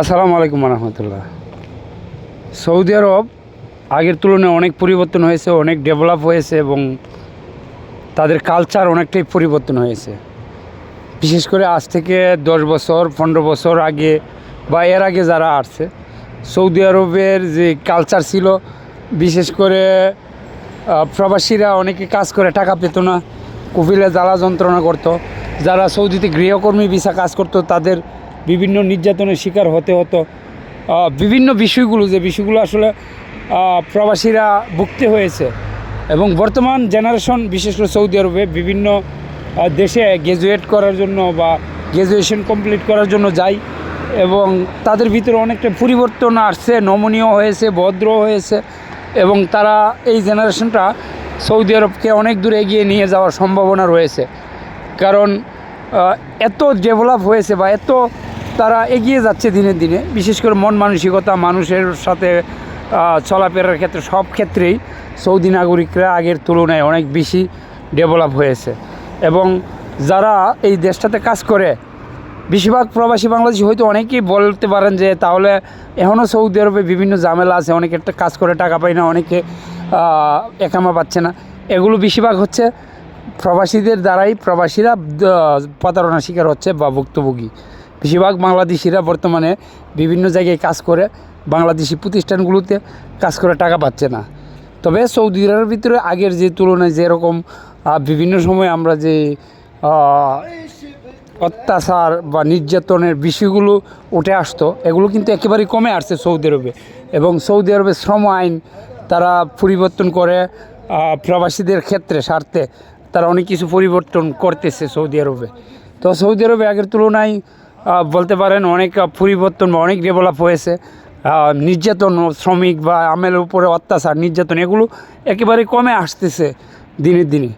আসসালামু আলাইকুম রহমতুল্লাহ সৌদি আরব আগের তুলনায় অনেক পরিবর্তন হয়েছে, অনেক ডেভেলপ হয়েছে এবং তাদের কালচার অনেকটাই পরিবর্তন হয়েছে। বিশেষ করে আজ থেকে দশ বছর, পনেরো বছর আগে বা এর আগে যারা আসছে, সৌদি আরবের যে কালচার ছিল, বিশেষ করে প্রবাসীরা অনেকে কাজ করে, টাকা পেত না কুফিলে জ্বালা যন্ত্রণা করতো। যারা সৌদিতে গৃহকর্মী ভিসা কাজ করতো, তাদের বিভিন্ন নির্যাতনের শিকার হতে হতো। বিভিন্ন বিষয়গুলো, যে বিষয়গুলো আসলে প্রবাসীরা ভুগতে হয়েছে। এবং বর্তমান জেনারেশন বিশেষ করে সৌদি আরবে, বিভিন্ন দেশে গ্র্যাজুয়েট করার জন্য বা গ্র্যাজুয়েশন কমপ্লিট করার জন্য যায়। এবং তাদের ভিতরে অনেকটা পরিবর্তন আসছে, নমনীয় হয়েছে, ভদ্র হয়েছে। এবং তারা এই জেনারেশনটা সৌদি আরবকে অনেক দূর এগিয়ে নিয়ে যাওয়ার সম্ভাবনা রয়েছে। কারণ এত ডেভেলপ হয়েছে বা এত তারা এগিয়ে যাচ্ছে দিনে দিনে। বিশেষ করে মন মানসিকতা, মানুষের সাথে চলাফেরার ক্ষেত্রে সব ক্ষেত্রেই সৌদি নাগরিকরা আগের তুলনায় অনেক বেশি ডেভেলপ হয়েছে। এবং যারা এই দেশটাতে কাজ করে, বেশিরভাগ প্রবাসী বাংলাদেশি হয়তো অনেকেই বলতে পারেন যে, তাহলে এখনও সৌদি আরবে বিভিন্ন ঝামেলা আছে, অনেকে কাজ করে টাকা পায় না, অনেকে একামা পাচ্ছে না। এগুলো বেশিরভাগ হচ্ছে প্রবাসীদের দ্বারাই, প্রবাসীরা প্রতারণার শিকার হচ্ছে বা ভুক্তভোগী। বেশিরভাগ বাংলাদেশিরা বর্তমানে বিভিন্ন জায়গায় কাজ করে, বাংলাদেশি প্রতিষ্ঠানগুলোতে কাজ করে টাকা পাচ্ছে না। তবে সৌদি আরবের ভিতরে আগের যে তুলনায় যেরকম বিভিন্ন সময় আমরা যে অত্যাচার বা নির্যাতনের বিষয়গুলো উঠে আসতো, এগুলো কিন্তু একেবারেই কমে আসছে সৌদি আরবে। এবং সৌদি আরবের শ্রম আইন তারা পরিবর্তন করে প্রবাসীদের ক্ষেত্রে স্বার্থে তারা অনেক কিছু পরিবর্তন করতেছে সৌদি আরবে। তো সৌদি আরবে আগের তুলনায় বলতে পারেন অনেক পরিবর্তন বা অনেক ডেভেলপ হয়েছে। নির্যাতন, শ্রমিক বা আমের উপরে অত্যাচার, নির্যাতন, এগুলো একেবারে কমে আসতেছে দিনের দিনে।